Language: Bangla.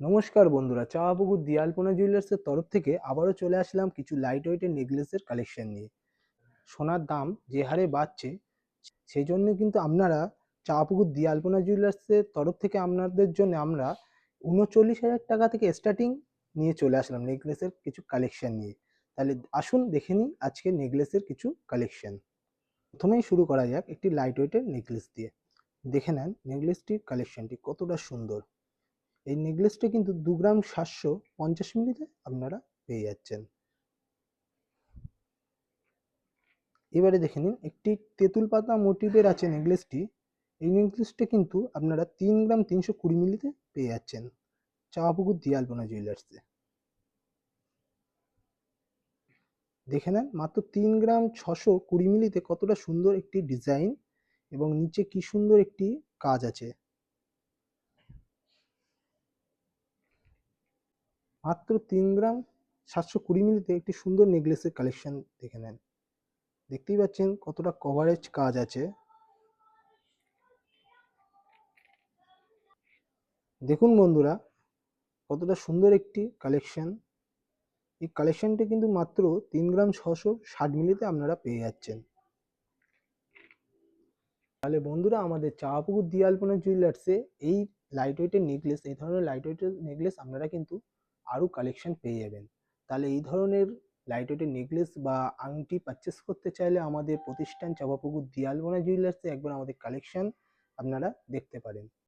নমস্কার বন্ধুরা চাওয়াপুকুর দিয়ালপনা জুয়েলার্সের তরফ থেকে আবারও চলে আসলাম কিছু লাইট ওয়েটের নেকলেসের কালেকশন নিয়ে। সোনার দাম যে হারে বাড়ছে সেই জন্য কিন্তু আপনারা চাওয়াপুকুর দিয়ালপনা জুয়েলার্সের তরফ থেকে আপনাদের জন্য আমরা উনচল্লিশ হাজার টাকা থেকে স্টার্টিং নিয়ে চলে আসলাম নেকলেসের কিছু কালেকশন নিয়ে। তাহলে আসুন দেখে নিই আজকে নেকলেসের কিছু কালেকশন প্রথমেই শুরু করা যাক একটি লাইট ওয়েটের নেকলেস দিয়ে। দেখে নেন নেকলেসটির কালেকশনটি কতটা সুন্দর। এই নেকলেসটা কিন্তু দু গ্রাম সাতশো পঞ্চাশ মিলিতে আপনারা পেয়ে যাচ্ছেন। এবারে দেখে নিন, একটি তেঁতুল পাতা মোটিভের আছে নেকলেসটি এই নেকলেসটা কিন্তু আপনারা তিন গ্রাম তিনশো কুড়ি মিলিতে পেয়ে যাচ্ছেন। চাওয়াপুকুর দিয়ালপনা জুয়েলার্সে দেখে নেন, মাত্র তিন গ্রাম ছশো কুড়ি মিলিতে কতটা সুন্দর একটি ডিজাইন এবং নিচে কি সুন্দর একটি কাজ আছে। মাত্র তিন গ্রাম সাতশো কুড়ি মিলিতে একটি সুন্দর নেকলেসের কালেকশন দেখে নেন। দেখতেই পাচ্ছেন কতটা কভারেজ কাজ আছে। দেখুন বন্ধুরা, কতটা সুন্দর একটি কালেকশন এই কালেকশনটি কিন্তু মাত্র তিন গ্রাম ছশো ষাট মিলিতে আপনারা পেয়ে যাচ্ছেন। তাহলে বন্ধুরা, আমাদের চাওয়াপুকুর দিয়ালপনা জুয়েলার্সে এই লাইট ওয়েটের নেকলেস এই ধরনের লাইট ওয়েটের নেকলেস আপনারা কিন্তু আরও কালেকশন পেয়ে যাবেন। তাহলে এই ধরনের লাইট ওয়েটের নেকলেস বা আংটি পারচেস করতে চাইলে আমাদের প্রতিষ্ঠান চাঁপাপুকুর দিয়ালবনা জুয়েলার্সে একবার আমাদের কালেকশন আপনারা দেখতে পারেন।